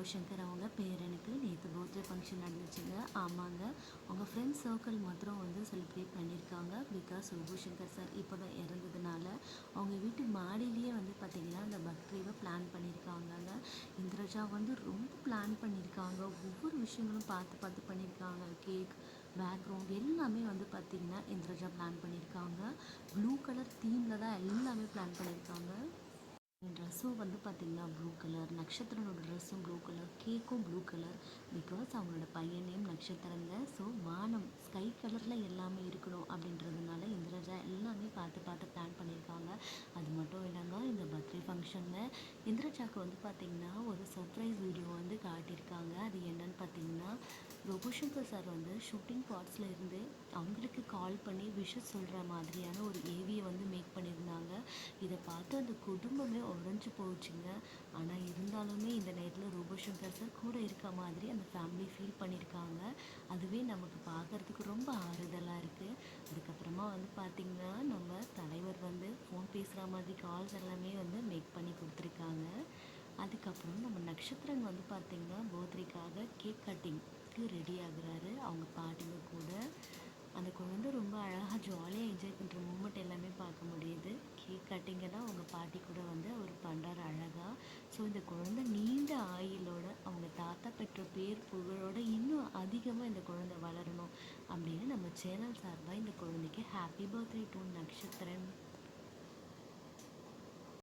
Robot Shankar அவங்க பேரனுக்கு நேற்று பர்த்டே ஃபங்க்ஷன் நடந்துச்சுங்க. ஆமாங்க. அவங்க ஃப்ரெண்ட்ஸ் சர்க்கிள் மாத்திரம் வந்து செலிப்ரேட் பண்ணியிருக்காங்க பிகாஸ் ரோபோ சங்கர் சார் இப்போ தான் இறந்ததுனால அவங்க வீட்டு மாடியிலேயே வந்து பார்த்திங்கன்னா அந்த பர்த்டேவை பிளான் பண்ணியிருக்காங்கங்க இந்திரஜா வந்து ரொம்ப பிளான் பண்ணியிருக்காங்க ஒவ்வொரு விஷயங்களும் பார்த்து பார்த்து பண்ணியிருக்காங்க கேக் பேக்ரவுண்ட் எல்லாமே வந்து பார்த்திங்கன்னா இந்திரஜா பிளான் பண்ணியிருக்காங்க ப்ளூ கலர் தீமில் தான் எல்லாமே பிளான் பண்ணியிருக்காங்க ட்ரெஸ்ஸும் வந்து பார்த்திங்கன்னா ப்ளூ கலர் நட்சத்திரனோட ட்ரெஸ்ஸும் ப்ளூ கலர் கேக்கும் ப்ளூ கலர் பிகாஸ் அவங்களோட பையன் நேம் நட்சத்திரங்க ஸோ வானம் ஸ்கை கலரில் எல்லாமே இருக்கணும் அப்படின்றதுனால இந்திரஜா எல்லாமே பார்த்து பார்த்து பிளான் பண்ணியிருக்காங்க. அது மட்டும் இல்லைங்க இந்த பர்த்டே ஃபங்க்ஷனில் இந்திரஜாவுக்கு வந்து பார்த்திங்கன்னா ஒரு சர்ப்ரைஸ் வீடியோ வந்து காட்டியிருக்காங்க. அது என்னன்னு பார்த்தீங்கன்னா ரகுசங்கர் சார் வந்து ஷூட்டிங் பார்ட்ஸில் இருந்து அவங்களுக்கு கால் பண்ணி விஷஸ் சொல்கிற மாதிரியான ஒரு ஏவியை இதை பார்த்து அந்த குடும்பமே உடஞ்சி போச்சுங்க. ஆனால் இருந்தாலுமே இந்த நேரத்தில் ரூபசங்கர் சார் கூட இருக்க மாதிரி அந்த ஃபேமிலி ஃபீல் பண்ணியிருக்காங்க அதுவே நமக்கு பார்க்குறதுக்கு ரொம்ப ஆறுதலாக இருக்குது அதுக்கப்புறமா வந்து பார்த்திங்கன்னா நம்ம தலைவர் வந்து ஃபோன் பேசுகிற மாதிரி கால்ஸ் எல்லாமே வந்து மேக் பண்ணி கொடுத்துருக்காங்க. அதுக்கப்புறம் நம்ம நட்சத்திரன் வந்து பார்த்திங்கன்னா பர்த்டேக்காக கேக் கட்டிங்க்கு ரெடி ஆகுறாரு. அவங்க பாட்டி கூட அந்த குழந்தை ரொம்ப அழகாக ஜாலியாக என்ஜாய் பண்ணுற மூமெண்ட் எல்லாமே பார்க்க முடியுது கேக் கட்டிங்கெல்லாம் அவங்க பாட்டி கூட வந்து அவர் பண்ணுறாரு அழகாக ஸோ இந்த குழந்தை நீண்ட ஆயுளோட அவங்க தாத்தா பெற்ற பேர் புகழோட இன்னும் அதிகமாக இந்த குழந்தை வளரணும் அப்படின்னு நம்ம சேனல் சார்பாக இந்த குழந்தைக்கு ஹாப்பி பர்த்டே டு நட்சத்திரன்